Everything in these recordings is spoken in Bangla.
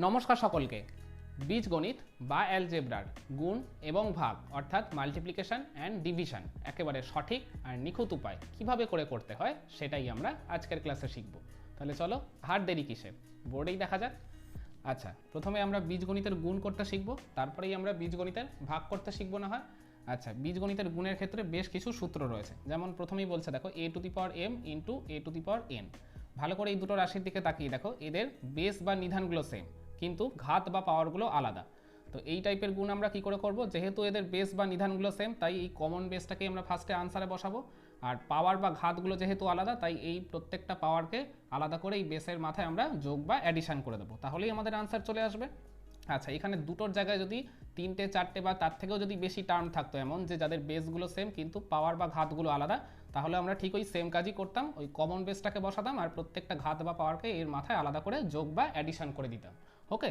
নমস্কার সকলকে। বীজগণিত বা অ্যালজেব্রার গুণ এবং ভাগ, অর্থাৎ মাল্টিপ্লিকেশন অ্যান্ড ডিভিশন একেবারে সঠিক আর নিখুঁত উপায়। কীভাবে করে করতে হয় সেটাই আমরা আজকের ক্লাসে শিখব। তাহলে চলো হার দেরি কিসের বোর্ডেই দেখা যাক। আচ্ছা প্রথমে আমরা বীজগণিতের গুণ করতে শিখব, তারপরেই আমরা বীজগণিতের ভাগ করতে শিখব না হয়। আচ্ছা বীজগণিতের গুণের ক্ষেত্রে বেশ কিছু সূত্র রয়েছে। যেমন প্রথমেই বলছে দেখো A to the power M into A to the power N ভালো করে এই দুটো রাশির দিকে তাকিয়ে দেখো, এদের বেস বা নিধানগুলো সেম কিন্তু ঘাত বা পাওয়ারগুলো আলাদা। তো এই টাইপের গুণ আমরা কি করে করব? যেহেতু এদের বেস বা নিধানগুলো সেম তাই এই কমন বেসটাকে আমরা ফার্স্টে আনসারে বসাবো। আর পাওয়ার বা ঘাতগুলো যেহেতু আলাদা, তাই এই প্রত্যেকটা পাওয়ারকে আলাদা করে এই বেসের মাথায় আমরা যোগ বা অ্যাডিশান করে দেবো। তাহলেই আমাদের আনসার চলে আসবে। আচ্ছা এখানে দুটোর জায়গায় যদি তিনটে, চারটে বা তার থেকেও যদি বেশি টার্ম থাকতো এমন যে যাদের বেসগুলো সেম কিন্তু পাওয়ার বা ঘাতগুলো আলাদা, তাহলে আমরা ঠিক ওই সেম কাজই করতাম। ওই কমন বেসটাকে বসাতাম আর প্রত্যেকটা ঘাত বা পাওয়ারকে এর মাথায় আলাদা করে যোগ বা অ্যাডিশন করে দিতাম। ওকে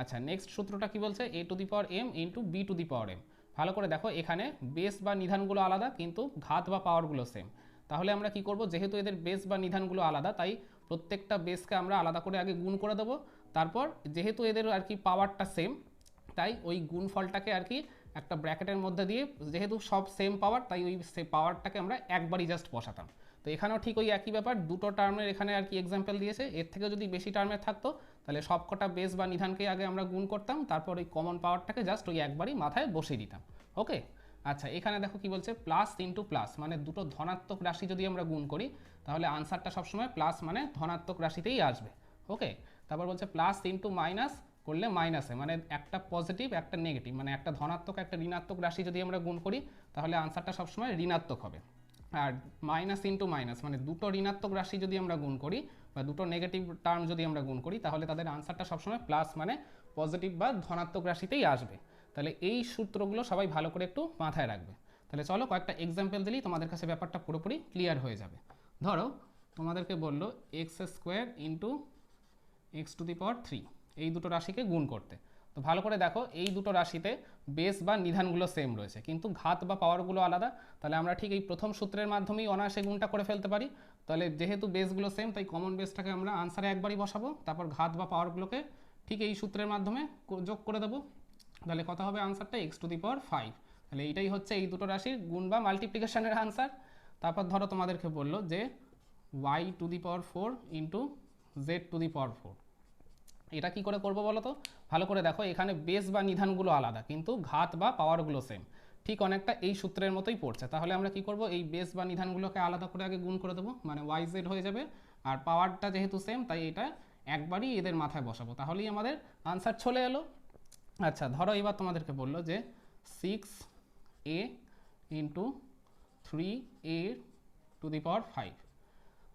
আচ্ছা নেক্সট সূত্রটা কি বলছে? A to the power M into B to the power M ভালো করে দেখো, এখানে বেস বা নিধানগুলো আলাদা, কিন্তু ঘাত বা পাওয়ারগুলো সেম তাহলে আমরা কি করব? যেহেতু এদের বেস বা নিধানগুলো আলাদা, তাই প্রত্যেকটা বেসকে আমরা আলাদা করে আগে গুণ করে দেবো। তারপর যেহেতু এদের আর কি পাওয়ারটা সেম তাই ওই গুণফলটাকে আর কি একটা ব্র্যাকেটের মধ্যে দিয়ে, যেহেতু সব সেম পাওয়ার তাই ওই সে পাওয়ারটাকে আমরা একবারই জাস্ট বসাতাম। তো এখানেও ঠিক ওই একই ব্যাপার, দুটো টার্মের এখানে আর কি এক্সাম্পল দিয়েছে। এর থেকে যদি বেশি টার্মের থাকতো তাহলে সবকটা বেস বা নিধানকে আগে আমরা গুণ করতাম, তারপর ওই কমন পাওয়ারটাকে জাস্ট ওই একবারই মাথায় বসিয়ে দিতাম ওকে আচ্ছা এখানে দেখো কি বলছে প্লাস ইন্টু প্লাস মানে দুটো ধনাত্মক রাশি যদি আমরা গুণ করি, তাহলে আনসারটা সবসময় প্লাস মানে ধনাত্মক রাশিতেই আসবে ওকে তারপর বলছে প্লাস ইন্টু মাইনাস করলে মাইনাসে মানে একটা পজিটিভ একটা নেগেটিভ মানে একটা ধনাত্মক, একটা ঋণাত্মক রাশি যদি আমরা গুণ করি, তাহলে আনসারটা সবসময় ঋণাত্মক হবে। আর মাইনাস ইন্টু মাইনাস মানে দুটো ঋণাত্মক রাশি যদি আমরা গুণ করি বা দুটো নেগেটিভ টার্ম যদি আমরা গুণ করি, তাহলে তাদের আনসারটা সবসময় প্লাস মানে পজিটিভ বা ধনাত্মক রাশিতেই আসবে। তাহলে এই সূত্রগুলো সবাই ভালো করে একটু মাথায় রাখবে। তাহলে চলো কয়েকটা এক্সাম্পল দিলেই তোমাদের কাছে ব্যাপারটা পুরোপুরি ক্লিয়ার হয়ে যাবে। ধরো, তোমাদেরকে বলল X square into X to the power three এই দুটো রাশিকে গুণ করতে। তো ভালো করে দেখো, এই দুটো রাশিতে বেস বা নিধানগুলো সেম রয়েছে, কিন্তু ঘাত বা পাওয়ারগুলো আলাদা। তাহলে আমরা ঠিক এই প্রথম সূত্রের মাধ্যমেই অনায়াসে গুণটা করে ফেলতে পারি। তাহলে যেহেতু বেসগুলো সেম তাই কমন বেসটাকে আমরা আনসারে একবারই বসাবো, তারপর ঘাত বা পাওয়ারগুলোকে ঠিক এই সূত্রের মাধ্যমে যোগ করে দেবো। তাহলে কত হবে আনসারটা X to the power five তাহলে এইটাই হচ্ছে এই দুটো রাশির গুণ বা মাল্টিপ্লিকেশনের আনসার তারপর ধরো তোমাদেরকে বলল যে Y to the power four into Z to the power four এটা কি করে করব বলো তো? ভালো করে দেখো, এখানে বেস বা নিধানগুলো আলাদা, কিন্তু ঘাত বা পাওয়ারগুলো সেম ঠিক অনেকটা এই সূত্রের মতোই পড়ছে। তাহলে আমরা কি করব? এই বেস বা নিধানগুলোকে আলাদা করে আগে গুণ করে দেবো। মানে ওয়াই জেড হয়ে যাবে। আর পাওয়ারটা যেহেতু সেম তাই এটা একবারই এদের মাথায় বসাবো। তাহলেই আমাদের আনসার চলে এলো। আচ্ছা ধরো এবার তোমাদেরকে বলল যে six A into three A to the power five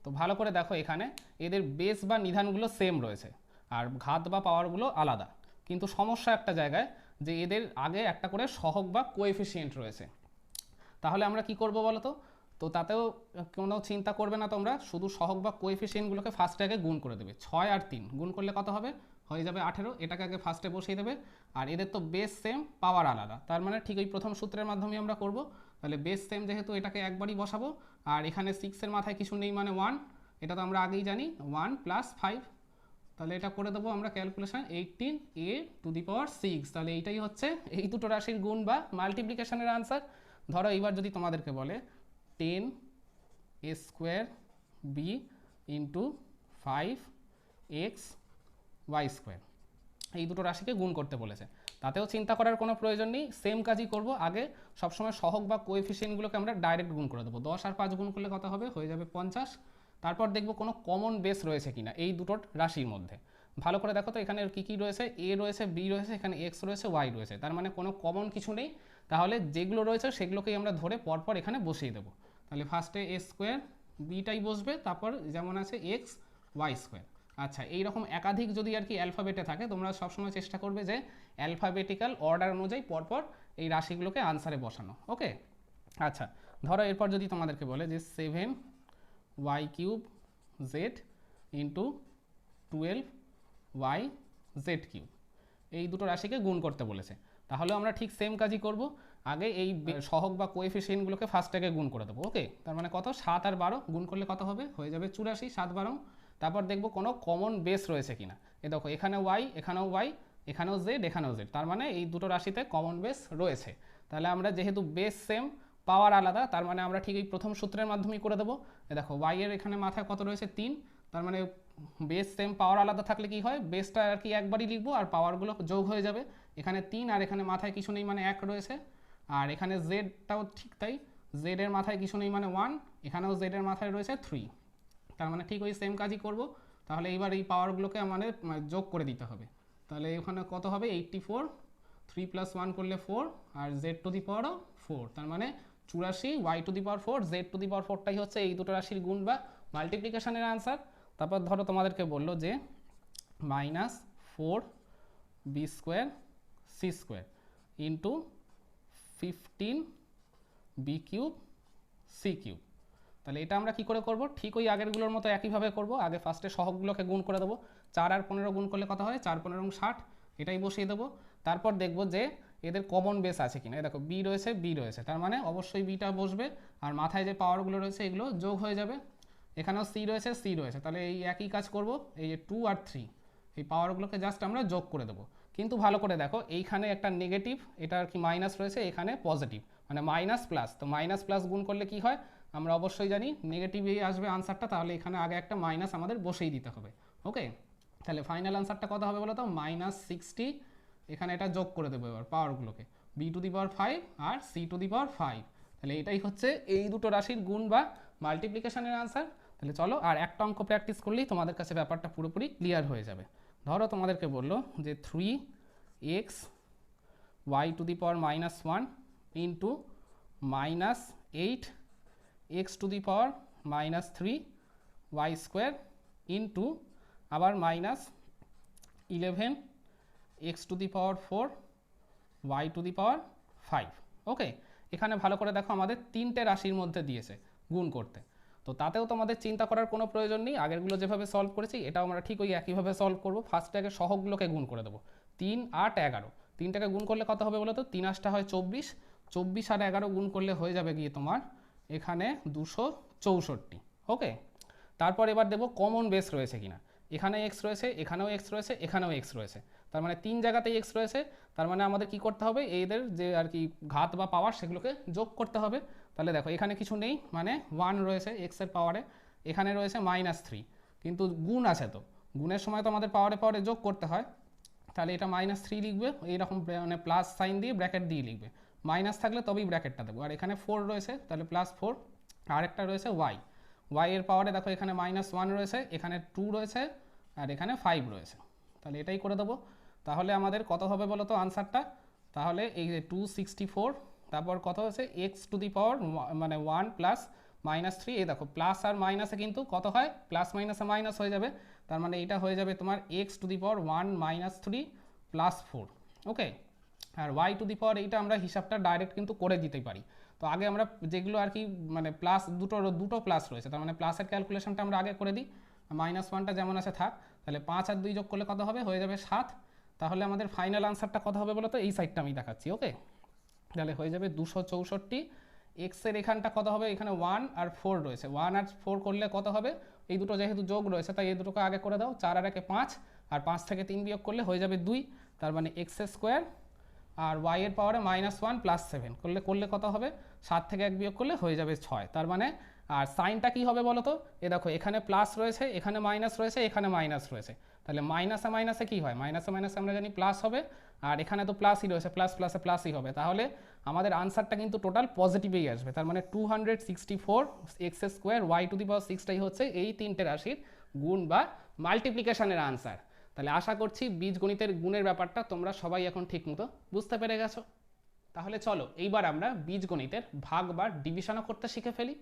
তো ভালো করে দেখো এখানে, এদের বেস বা নিধানগুলো সেম রয়েছে। আর ঘাত বা পাওয়ারগুলো আলাদা। কিন্তু সমস্যা একটা জায়গায় যে এদের আগে একটা করে সহগ বা কোএফিসিয়েন্ট রয়েছে। তাহলে আমরা কি করব বলো তো তো তাতেও কোনো চিন্তা করবে না তোমরা, শুধু সহগ বা কোএফিসিয়েন্টগুলোকে ফার্স্টে আগে গুণ করে দেবে। ছয় আর তিন, গুণ করলে কত হবে? হয়ে যাবে আঠেরো, এটাকে আগে ফার্স্টে বসিয়ে দেবে। আর এদের তো বেস সেম পাওয়ার আলাদা। তার মানে ঠিক ওই প্রথম সূত্রের মাধ্যমে আমরা করব। তাহলে বেস সেম যেহেতু এটাকে একবারই বসাবো, আর এখানে সিক্সের মাথায় কিছু নেই মানে ওয়ান এটা তো আমরা আগেই জানি ওয়ান প্লাস ফাইভ তাহলে এটা করে দেবো আমরা calculation eighteen A to the power six তাহলে এইটাই হচ্ছে এই দুটো রাশির গুণ বা মাল্টিপ্লিকেশনের আনসার ধরো এইবার যদি তোমাদেরকে বলে ten A square B into five X Y square এই দুটো রাশিকে গুণ করতে বলেছে। তাতেও চিন্তা করার কোনো প্রয়োজন নেই। সেম কাজই করব আগে। সবসময় সহগ বা কোএফিসিয়েন্টগুলোকে আমরা ডাইরেক্ট গুণ করে দেবো। দশ আর পাঁচ গুণ করলে কত হবে? হয়ে যাবে পঞ্চাশ। তারপর দেখব কোনো কমন বেস রয়েছে কিনা এই দুটোর রাশির মধ্যে। ভালো করে দেখো তো এখানে কী কী রয়েছে? এ রয়েছে বি রয়েছে, এখানে এক্স রয়েছে ওয়াই রয়েছে। তার মানে কোনো কমন কিছু নেই। তাহলে যেগুলো রয়েছে সেগুলোকেই আমরা ধরে পরপর এখানে বসিয়ে দেবো। তাহলে ফার্স্টে এ স্কোয়ার বিটাই বসবে, তারপর যেমন আছে এক্স ওয়াই স্কোয়ার আচ্ছা এই রকম একাধিক যদি আর কি অ্যালফাবেটে থাকে, তোমরা সবসময় চেষ্টা করবে যে অ্যালফাবেটিক্যাল অর্ডার অনুযায়ী পরপর এই রাশিগুলোকে আনসারে বসানো ওকে আচ্ছা ধরো এরপর যদি তোমাদেরকে বলে যে seven Y cube Z into twelve Y Z cube এই দুটো রাশিকে গুণ করতে বলেছে। তাহলে আমরা ঠিক সেম কাজই করব। আগে এই সহগ বা কোএফিসিয়েন্টগুলোকে ফার্স্টটাকে গুণ করে দেবো ওকে তার মানে কত? সাত আর বারো। গুণ করলে কত হবে? হয়ে যাবে চুরাশি, সাত বারো। তারপর দেখব কোনো কমন বেস রয়েছে কিনা। এ দেখো এখানে ওয়াই এখানেও ওয়াই এখানেও জেড এখানেও জেড তার মানে এই দুটো রাশিতে কমন বেস রয়েছে। তাহলে আমরা যেহেতু বেস সেম পাওয়ার আলাদা, তার মানে আমরা ঠিক এই প্রথম সূত্রের মাধ্যমেই করে দেবো। দেখো ওয়াই এর এখানে মাথায় কত রয়েছে? তিন। তার মানে বেস সেম পাওয়ার আলাদা থাকলে কি হয়? বেসটা আর কি একবারই লিখব আর পাওয়ারগুলো যোগ হয়ে যাবে। এখানে তিন আর এখানে মাথায় কিছু নেই মানে এক রয়েছে। আর এখানে জেডটাও ঠিক তাই। জেডের মাথায় কিছু নেই মানে ওয়ান এখানেও জেডের মাথায় রয়েছে থ্রি তার মানে ঠিক ওই সেম কাজই করব। তাহলে এইবার এই পাওয়ারগুলোকে আমাদের মানে যোগ করে দিতে হবে। তাহলে এখানে কত হবে? Eighty four three plus one করলে ফোর আর জেড টু দি পাওয়ারও ফোর তার মানে চুরাশি Y to the power four Z to the power ফোরটাই হচ্ছে এই দুটো রাশির গুণ বা মাল্টিপ্লিকেশনের আনসার তারপর ধরো তোমাদেরকে বলল যে minus four B square C square into fifteen B cube C cube তাহলে এটা আমরা কি করে করব? ঠিক ওই আগেরগুলোর মতো একইভাবে করব। আগে ফার্স্টে সহগগুলোকে গুণ করে দেবো। চার আর পনেরো গুণ করলে কত হয়? চার, পনেরো ষাট। এটাই বসিয়ে দেবো। তারপর দেখব যে এদের কমন বেস আছে কিনা? দেখো বি রয়েছে বি রয়েছে। তার মানে অবশ্যই বিটা বসবে, আর মাথায় যে পাওয়ারগুলো রয়েছে, এগুলো যোগ হয়ে যাবে। এখানেও সি রয়েছে সি রয়েছে। তাহলে এই একই কাজ করব, এই যে টু আর থ্রি এই পাওয়ারগুলোকে জাস্ট আমরা যোগ করে দেবো। কিন্তু ভালো করে দেখো, এইখানে একটা নেগেটিভ এটা আর কি মাইনাস রয়েছে, এখানে পজিটিভ মানে মাইনাস প্লাস তো মাইনাস প্লাস গুণ করলে কি হয়? আমরা অবশ্যই জানি নেগেটিভই আসবে আনসারটা তাহলে এখানে আগে একটা মাইনাস আমাদের বসেই দিতে হবে। ওকে তাহলে ফাইনাল আনসারটা কত হবে বলো তো মাইনাস সিক্সটি এখানে এটা যোগ করে দেবো এবার পাওয়ারগুলোকে B to the power five R C to the power five তাহলে এটাই হচ্ছে এই দুটো রাশির গুণ বা মাল্টিপ্লিকেশানের আনসার তাহলে চলো আর একটা অঙ্ক প্র্যাকটিস করলেই তোমাদের কাছে ব্যাপারটা পুরোপুরি ক্লিয়ার হয়ে যাবে। ধরো তোমাদেরকে বলল যে three X Y to the power minus one into minus eight X to the power minus three Y square into আবার minus eleven X to the power four Y to the power five okay এখানে ভালো করে দেখো আমাদের তিনটে রাশির মধ্যে দিয়েছে গুণ করতে। তো তাতেও তোমাদের চিন্তা করার কোনো প্রয়োজন নেই। আগেরগুলো যেভাবে সলভ করেছি, এটাও আমরা ঠিক ওই একইভাবে সলভ করব। ফার্স্টে আগে সহগগুলোকে গুণ করে দেবো। তিন, আট, এগারো। তিনটাকে গুণ করলে কত হবে বলো তো তিন আটটা হয় চব্বিশ। চব্বিশ আর এগারো গুণ করলে হয়ে যাবে গিয়ে তোমার এখানে দুশো চৌষট্টি। ওকে তারপর এবার দেবো কমন বেস রয়েছে কিনা। এখানে এক্স রয়েছে, এখানেও এক্স রয়েছে, এখানেও এক্স রয়েছে। তার মানে তিন জায়গাতেই এক্স রয়েছে, তার মানে আমাদের কি করতে হবে? এদের যে আর কি ঘাত বা পাওয়ার সেগুলোকে যোগ করতে হবে। তাহলে দেখো, এখানে কিছু নেই মানে ওয়ান রয়েছে এক্সের পাওয়ারে এখানে রয়েছে মাইনাস থ্রি কিন্তু গুণ আছে তো। গুণের সময় তো আমাদের পাওয়ারে পাওয়ারে যোগ করতে হয়। তাহলে এটা মাইনাস থ্রি লিখবে, এইরকম মানে প্লাস সাইন দিয়ে ব্র্যাকেট দিয়ে লিখবে। মাইনাস থাকলে তবেই ব্র্যাকেটটা দেবো। আর এখানে ফোর রয়েছে, তাহলে প্লাস ফোর আরেকটা রয়েছে ওয়াই ওয়াই এর পাওয়ারে দেখো, এখানে মাইনাস ওয়ান রয়েছে, এখানে টু রয়েছে, আর এখানে ফাইভ রয়েছে। তাহলে এটাই করে দেবো। তাহলে আমাদের কত হবে বলো তো আনসারটা? তাহলে এই যে টু সিক্সটি ফোর তারপর কত হচ্ছে এক্স টু দি পাওয়ার মানে ওয়ান প্লাস মাইনাস থ্রি এই দেখো প্লাস আর মাইনাসে কিন্তু কত হয়? প্লাস মাইনাসে মাইনাস হয়ে যাবে। তার মানে এটা হয়ে যাবে তোমার X to the power one minus three plus four okay R Y to the power এইটা আমরা হিসাবটা ডাইরেক্ট কিন্তু করে দিতে পারি। তো আগে আমরা যেগুলো আর কি মানে প্লাস দুটো দুটো প্লাস রয়েছে, তার মানে প্লাসের ক্যালকুলেশনটা আমরা আগে করে দিই। মাইনাস ওয়ানটা যেমন আছে থাক, তাহলে পাঁচ আর দুই যোগ করলে কত হবে? হয়ে যাবে সাত। তাহলে আমাদের ফাইনাল আনসারটা কত হবে বলো তো এই সাইডটা আমি দেখাচ্ছি ওকে তাহলে হয়ে যাবে দুশো চৌষট্টি এক্সের এখানটা কত হবে? এখানে ওয়ান আর ফোর রয়েছে। ওয়ান আর ফোর করলে কত হবে? এই দুটো যেহেতু যোগ রয়েছে, তাই এই দুটোকে আগে করে দাও। চার আর একে পাঁচ আর পাঁচ থেকে তিন বিয়োগ করলে হয়ে যাবে দুই, তার মানে এক্স স্কোয়ার আর ওয়াই এর পাওয়ারে মাইনাস ওয়ান প্লাস সেভেন করলে করলে কত হবে? সাত থেকে এক বিয়োগ করলে হয়ে যাবে ছয়। তার মানে আর সাইনটা কি হবে বলো তো এ দেখো, এখানে প্লাস রয়েছে, এখানে মাইনাস রয়েছে, এখানে মাইনাস রয়েছে। তাহলে মাইনাসে মাইনাসে কি হয়? মাইনাসে মাইনাসে আমরা জানি প্লাস হবে, আর এখানে তো প্লাসই রয়েছে প্লাস প্লাসে প্লাসই হবে। তাহলে আমাদের আনসারটা কিন্তু টোটাল পজিটিভই আসবে। তার মানে two hundred sixty four X square Y to the power সিক্সটাই হচ্ছে এই তিনটে রাশির গুণ বা মাল্টিপ্লিকেশানের আনসার তাহলে আশা করছি বীজগণিতের গুণের ব্যাপারটা তোমরা সবাই এখন ঠিকমতো বুঝতে পেরে গেছো। তাহলে চলো, এইবার আমরা বীজগণিতের ভাগ বা ডিভিশনও করতে শিখে ফেলি।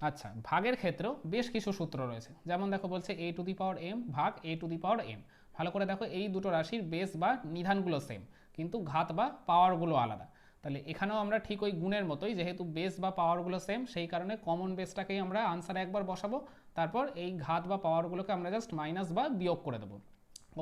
আচ্ছা ভাগের ক্ষেত্রেও বেশ কিছু সূত্র রয়েছে। যেমন দেখো বলছে A to the power M ভাগ এ টু দি পাওয়ার এম ভালো করে দেখো, এই দুটো রাশির বেস বা নিধানগুলো সেম কিন্তু ঘাত বা পাওয়ারগুলো আলাদা। তাহলে এখানেও আমরা ঠিক ওই গুণের মতোই, যেহেতু বেস বা পাওয়ারগুলো সেম সেই কারণে কমন বেসটাকেই আমরা আনসারে একবার বসাবো। তারপর এই ঘাত বা পাওয়ারগুলোকে আমরা জাস্ট মাইনাস বা বিয়োগ করে দেবো।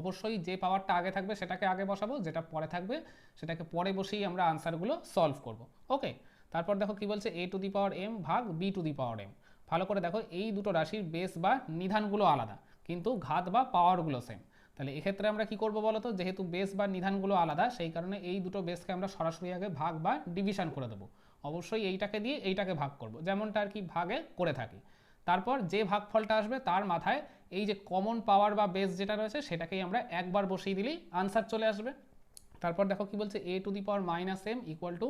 অবশ্যই যে পাওয়ারটা আগে থাকবে সেটাকে আগে বসাবো, যেটা পরে থাকবে, সেটাকে পরে বসেই আমরা আনসারগুলো সলভ করব। ওকে তারপর দেখো কি বলছে? A to the power M ভাগ B to the power M ভালো করে দেখো, এই দুটো রাশির বেস বা নিধানগুলো আলাদা, কিন্তু ঘাত বা পাওয়ারগুলো সেম তাহলে এক্ষেত্রে আমরা কি করব বলতো যেহেতু বেস বা নিধানগুলো আলাদা, সেই কারণে এই দুটো বেসকে আমরা সরাসরি আগে ভাগ বা ডিভিশন করে দেবো। অবশ্যই এইটাকে দিয়ে এইটাকে ভাগ করব, যেমনটা আর কি ভাগে করে থাকি। তারপর যে ভাগফলটা আসবে তার মাথায় এই যে কমন পাওয়ার বা বেস যেটা রয়েছে, সেটাকেই আমরা একবার বসিয়ে দিলেই আনসার চলে আসবে। তারপর দেখো কি বলছে? A to the power minus M equal to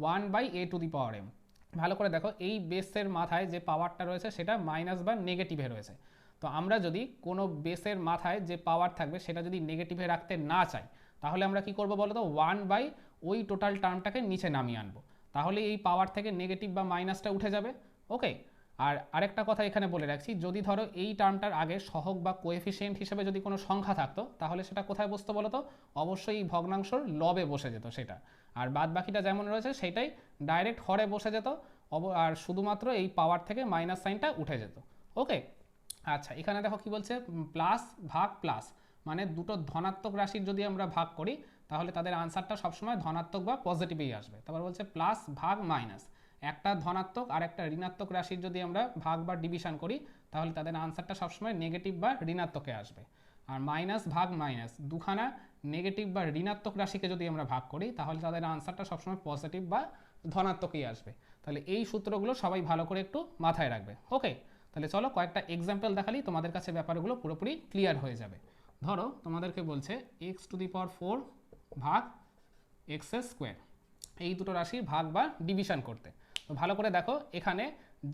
one by A to the power M. ভালো করে দেখো, এই বেসের মাথায় যে পাওয়ারটা রয়েছে সেটা মাইনাস বা নেগেটিভে রয়েছে। তো আমরা যদি কোনো বেসের মাথায় যে পাওয়ার থাকবে সেটা যদি নেগেটিভে রাখতে না চাই, তাহলে আমরা কি করব বলো তো ওয়ান বাই ওই টোটাল টার্মটাকে নিচে নামিয়ে আনব। তাহলে এই পাওয়ার থেকে নেগেটিভ বা মাইনাসটা উঠে যাবে। ওকে? আর আরেকটা কথা এখানে বলে রাখছি, যদি ধরো এই টার্মটার আগে সহগ বা কোএফিসিয়েন্ট হিসেবে যদি কোনো সংখ্যা থাকতো, তাহলে সেটা কোথায় বসতো বলো তো? অবশ্যই এই ভগ্নাংশর লবে বসে যেত সেটা। আর বাদ বাকিটা যেমন রয়েছে সেটাই ডাইরেক্ট হরে বসে যেত আর শুধুমাত্র এই পাওয়ার থেকে মাইনাস সাইনটা উঠে যেত। ওকে? আচ্ছা এখানে দেখো কি বলছে? প্লাস ভাগ প্লাস মানে দুটো ধনাত্মক রাশির যদি আমরা ভাগ করি, তাহলে তাদের আনসারটা সবসময় ধনাত্মক বা পজিটিভেই আসবে। তারপর বলছে প্লাস ভাগ মাইনাস। একটা ধনাত্মক আর একটা ঋণাত্মক রাশির যদি আমরা ভাগ বা ডিভিশন করি, তাহলে তাদের আনসারটা সবসময় নেগেটিভ বা ঋণাত্মকে আসবে। আর মাইনাস ভাগ মাইনাস দুখানা নেগেটিভ বা ঋণাত্মক রাশিকে যদি আমরা ভাগ করি, তাহলে তাদের আনসারটা সবসময় পজিটিভ বা ধনাত্মকই আসবে। তাহলে এই সূত্রগুলো সবাই ভালো করে একটু মাথায় রাখবে। ওকে তাহলে চলো কয়েকটা এক্সাম্পল দেখালি, তোমাদের কাছে ব্যাপারগুলো পুরোপুরি ক্লিয়ার হয়ে যাবে। ধরো, তোমাদেরকে বলছে X to the power four ভাগ এক্স স্কোয়ার এই দুটো রাশির ভাগ বা ডিভিশন করতে। ভালো করে দেখো, এখানে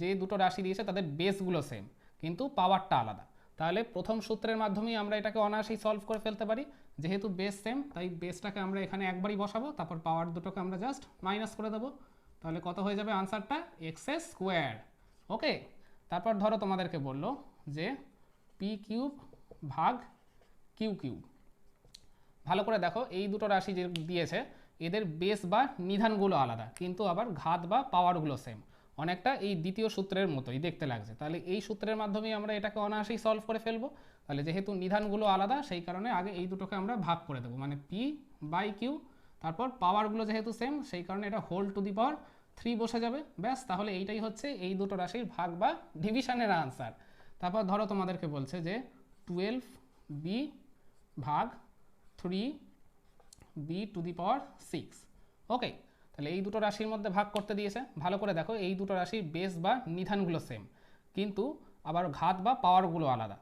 যে দুটো রাশি দিয়েছে তাদের বেসগুলো সেম কিন্তু পাওয়ারটা আলাদা। তাহলে প্রথম সূত্রের মাধ্যমেই আমরা এটাকে অনায়াসেই সলভ করে ফেলতে পারি। যেহেতু বেস সেম তাই বেসটাকে আমরা এখানে একবারই বসাবো, তারপর পাওয়ার দুটোকে আমরা জাস্ট মাইনাস করে দেবো। তাহলে কত হয়ে যাবে আনসারটা এক্স স্কোয়ার ওকে তারপর ধরো তোমাদেরকে বলল যে পি কিউব ভাগ কিউ কিউব ভালো করে দেখো, এই দুটো রাশি যে দিয়েছে এদের বেস বা নিধানগুলো আলাদা, কিন্তু আবার ঘাত বা পাওয়ারগুলো সেম অনেকটা এই দ্বিতীয় সূত্রের মতোই দেখতে লাগছে। তাহলে এই সূত্রের মাধ্যমে আমরা এটাকে অনায়াসেই সলভ করে ফেলব। তাহলে যেহেতু নিধানগুলো আলাদা, সেই কারণে আগে এই দুটোকে আমরা ভাগ করে দেবো। মানে পি বাই কিউ তারপর পাওয়ারগুলো যেহেতু সেম সেই কারণে এটা whole to the power three বসে যাবে। ব্যাস, তাহলে এইটাই হচ্ছে এই দুটো রাশির ভাগ বা ডিভিশনের আনসার তারপর ধরো তোমাদেরকে বলছে যে টুয়েলভ বি ভাগ three B to the power six okay তাহলে এই দুটো রাশির মধ্যে ভাগ করতে দিয়েছে। ভালো করে দেখো, এই দুটো রাশির বেস বা নিধানগুলো সেম কিন্তু আবার ঘাত বা পাওয়ারগুলো আলাদা।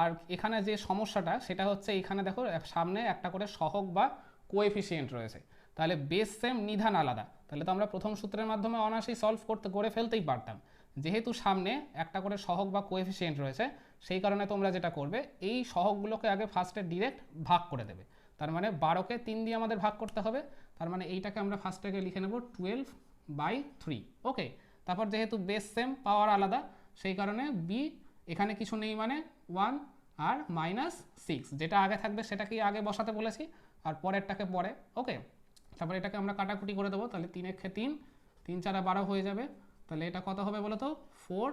আর এখানে যে সমস্যাটা, সেটা হচ্ছে এখানে দেখো সামনে একটা করে সহগ বা কোএফিসিয়েন্ট রয়েছে। তাহলে বেস সেম নিধান আলাদা। তাহলে তো আমরা প্রথম সূত্রের মাধ্যমে অনায়াসেই সলভ করতে, করে ফেলতেই পারতাম। যেহেতু সামনে একটা করে সহগ বা কোএফিসিয়েন্ট রয়েছে, সেই কারণে তোমরা যেটা করবে, এই সহগগুলোকে আগে ফার্স্টে ডিরেক্ট ভাগ করে দেবে। তার মানে বারোকে তিন দিয়ে আমাদের ভাগ করতে হবে। তার মানে এইটাকে আমরা ফার্স্টটাকে লিখে নেব টুয়েলভ বাই থ্রি ওকে তারপর যেহেতু বেস সেম পাওয়ার আলাদা, সেই কারণে বি এখানে কিছু নেই মানে ওয়ান আর মাইনাস সিক্স যেটা আগে থাকবে সেটাকেই আগে বসাতে বলেছি, আর পরেরটাকে পরে। ওকে তারপর এটাকে আমরা কাটাকুটি করে দেবো, তাহলে তিন একে তিন তিন চারা বারো হয়ে যাবে। তাহলে এটা কত হবে বলো তো? Four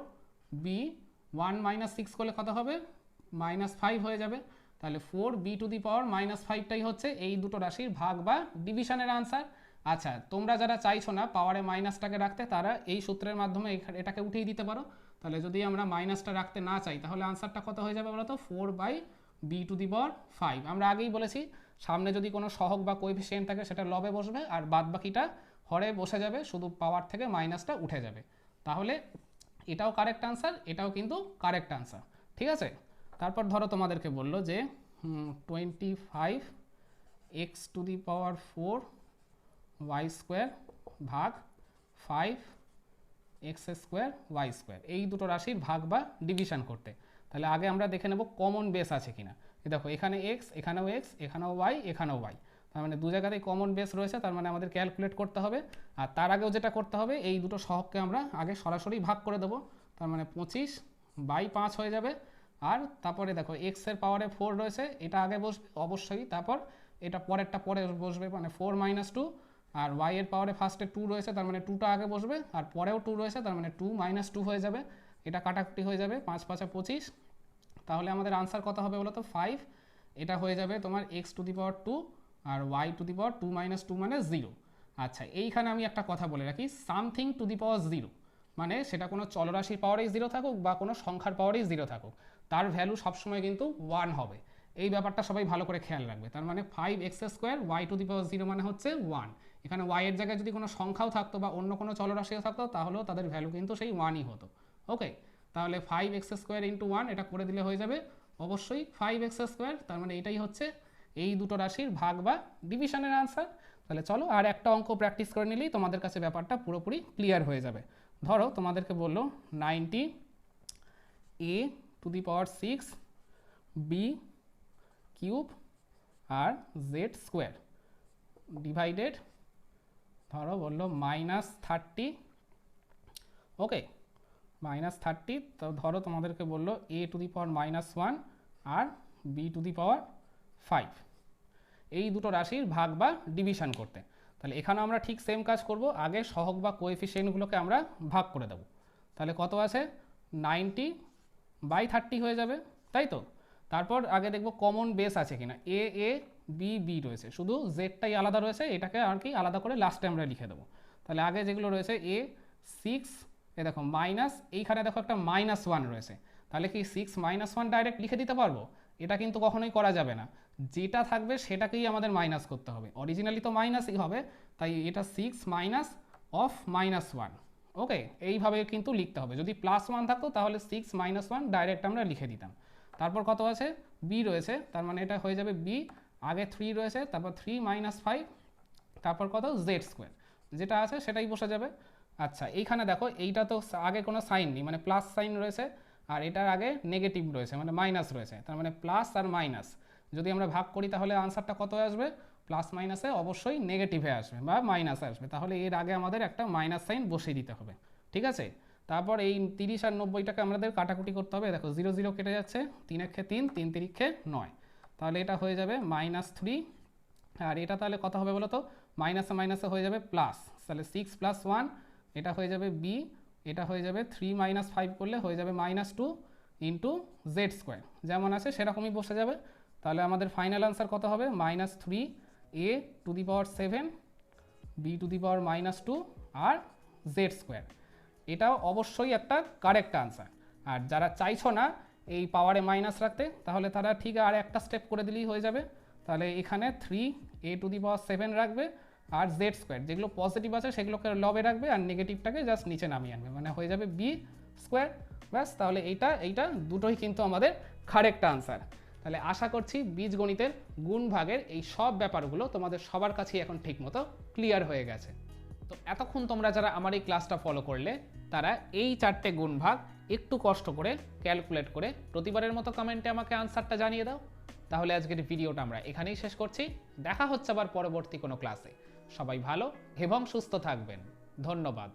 B one minus six করলে কত হবে? মাইনাস ফাইভ হয়ে যাবে। তাহলে four B to the power minus ফাইভটাই হচ্ছে এই দুটো রাশির ভাগ বা ডিভিশনের আনসার আচ্ছা তোমরা যারা চাইছো না পাওয়ারে মাইনাসটাকে রাখতে, তারা এই সূত্রের মাধ্যমে এটাকে উঠিয়ে দিতে পারো। তাহলে যদি আমরা মাইনাসটা রাখতে না চাই, তাহলে আনসারটা কত হয়ে যাবে বলো তো? Four by B to the power five আমরা আগেই বলেছি, সামনে যদি কোনো সহগ বা কোএফিসিয়েন্ট থাকে, সেটা লবে বসবে, আর বাদ বাকিটা হরে বসে যাবে, শুধু পাওয়ার থেকে মাইনাসটা উঠে যাবে। তাহলে এটাও কারেক্ট আনসার এটাও কিন্তু কারেক্ট আনসার ঠিক আছে? তারপর ধরো তোমাদেরকে বলল যে twenty five X to the power four Y square ভাগ five X square Y square এই দুটো রাশির ভাগ বা ডিভিশন করতে। তাহলে আগে আমরা দেখে নেব কমন বেস আছে কিনা। দেখো, এখানে এক্স এখানেও এক্স এখানেও ওয়াই এখানেও ওয়াই তার মানে দু জায়গাতেই কমন বেস রয়েছে, তার মানে আমাদের ক্যালকুলেট করতে হবে। আর তার আগেও যেটা করতে হবে, এই দুটো সহগকে আমরা আগে সরাসরি ভাগ করে দেবো। তার মানে পঁচিশ বাই পাঁচ হয়ে যাবে। আর তারপরে দেখো এক্সের পাওয়ারে ফোর রয়েছে, এটা আগে বসবে অবশ্যই, তারপর এটা পরেরটা পরে বসবে মানে ফোর মাইনাস টু আর ওয়াই এর পাওয়ারে ফার্স্টে টু রয়েছে, তার মানে টুটা আগে বসবে, আর পরেও টু রয়েছে, তার মানে টু মাইনাস টু হয়ে যাবে, এটা কাটাকুটি হয়ে যাবে, পাঁচ, পাঁচে পঁচিশ। তাহলে আমাদের আনসার কত হবে বলো তো ফাইভ এটা হয়ে যাবে তোমার x to the power two R y to the power two minus two মানে জিরো আচ্ছা এইখানে আমি একটা কথা বলে রাখি something to the power zero মানে সেটা কোনো চলরাশির পাওয়ারেই জিরো থাকুক বা কোনো সংখ্যার পাওয়ারেই জিরো থাকুক। তার ভ্যালু সবসময় কিন্তু ওয়ান হবে। এই ব্যাপারটা সবাই ভালো করে খেয়াল রাখবে। তার মানে five x square y to the power zero মানে হচ্ছে ওয়ান এখানে ওয়াই এর জায়গায় যদি কোনো সংখ্যাও থাকতো বা অন্য কোনো চলরাশিও থাকতো, তাহলেও তাদের ভ্যালু কিন্তু সেই ওয়ানই হতো। ওকে তাহলে five x square into one এটা করে দিলে হয়ে যাবে অবশ্যই ফাইভ এক্স স্কোয়ার তার মানে এটাই হচ্ছে এই দুটো রাশির ভাগ বা ডিভিশনের আনসার তাহলে চলো আর একটা অঙ্ক প্র্যাকটিস করে নিলেই তোমাদের কাছে ব্যাপারটা পুরোপুরি ক্লিয়ার হয়ে যাবে। ধরো তোমাদেরকে বলল ninety a to the power six b cube R Z square divided ধরো বলল minus thirty. Okay, minus thirty, তো ধরো তোমাদেরকে বলল a to the power minus one R b to the power five. এই দুটো রাশির ভাগ বা ডিভিশন করতে। তাহলে এখানে আমরা ঠিক সেম কাজ করব, আগে সহগ বা কোএফিসিয়েন্টগুলোকে আমরা ভাগ করে দেবো। তাহলে কত আছে? নাইনটি বাই থার্টি হয়ে যাবে, তাই তো? তারপর আগে দেখব কমন বেস আছে কিনা। এ এ বি বি রয়েছে। শুধু জেডটাই আলাদা রয়েছে, এটাকে আর কি আলাদা করে লাস্টে আমরা লিখে দেবো। তাহলে আগে যেগুলো রয়েছে এ সিক্স এ দেখো মাইনাস এইখানে দেখো একটা মাইনাস ওয়ান রয়েছে। তাহলে কি সিক্স মাইনাস ওয়ান ডাইরেক্ট লিখে দিতে পারব? এটা কিন্তু কখনোই করা যাবে না। যেটা থাকবে সেটাকেই আমাদের মাইনাস করতে হবে। অরিজিনালি তো মাইনাসই হবে, তাই এটা six minus of minus one okay এইভাবে কিন্তু লিখতে হবে। যদি প্লাস ওয়ান থাকতো, তাহলে সিক্স মাইনাস ওয়ান ডাইরেক্ট আমরা লিখে দিতাম। তারপর কত আছে? বি রয়েছে, তার মানে এটা হয়ে যাবে বি আগে থ্রি রয়েছে, তারপর থ্রি মাইনাস ফাইভ তারপর কত? জেড স্কোয়ার যেটা আছে, সেটাই বসে যাবে। আচ্ছা এইখানে দেখো, এইটা তো আগে কোনো সাইন নেই মানে প্লাস সাইন রয়েছে, আর এটার আগে নেগেটিভ রয়েছে মানে মাইনাস রয়েছে, তার মানে প্লাস আর মাইনাস যদি আমরা ভাগ করি, তাহলে আনসারটা কত আসবে? প্লাস মাইনাসে অবশ্যই নেগেটিভে আসবে বা মাইনাসে আসবে। তাহলে এর আগে আমাদের একটা মাইনাস সাইন বসিয়ে দিতে হবে, ঠিক আছে? তারপর এই তিরিশ আর নব্বইটাকে আমাদের কাটাকুটি করতে হবে। দেখো জিরো জিরো কেটে যাচ্ছে, তিন একে তিন তিন তিরিক্ষে নয়। তাহলে এটা হয়ে যাবে মাইনাস থ্রি আর এটা তাহলে কত হবে বলো তো মাইনাসে মাইনাসে হয়ে যাবে প্লাস তাহলে সিক্স প্লাস ওয়ান এটা হয়ে যাবে বি এটা হয়ে যাবে থ্রি মাইনাস ফাইভ করলে হয়ে যাবে minus two into z square যেমন আছে সেরকমই বসে যাবে। তাহলে আমাদের ফাইনাল আনসার কত হবে? Minus three a to the power seven b to the power minus two R Z square এটাও অবশ্যই একটা কারেক্ট আনসার আর যারা চাইছো না এই পাওয়ারে মাইনাস রাখতে, তাহলে তারা ঠিক আর একটা স্টেপ করে দিলেই হয়ে যাবে। তাহলে এখানে three a to the power seven রাখবে আর জেড স্কোয়ার যেগুলো পজিটিভ আছে, সেগুলোকে লবে রাখবে আর নেগেটিভটাকে জাস্ট নিচে নামিয়ে আনবে। মানে হয়ে যাবে বি স্কোয়ার ব্যাস, তাহলে এইটা এইটা দুটোই কিন্তু আমাদের কারেক্ট আনসার তাহলে আশা করছি বীজগণিতের গুণ ভাগের এই সব ব্যাপারগুলো তোমাদের সবার কাছেই এখন ঠিকমতো ক্লিয়ার হয়ে গেছে। তো এতক্ষণ তোমরা যারা আমার এই ক্লাসটা ফলো করলে, তারা এই চারটে গুণ ভাগ একটু কষ্ট করে ক্যালকুলেট করে প্রতিবারের মতো কমেন্টে আমাকে আনসারটা জানিয়ে দাও। তাহলে আজকের ভিডিওটা আমরা এখানেই শেষ করছি। দেখা হচ্ছে আবার পরবর্তী কোনো ক্লাসে সবাই ভালো এবং সুস্থ থাকবেন। ধন্যবাদ।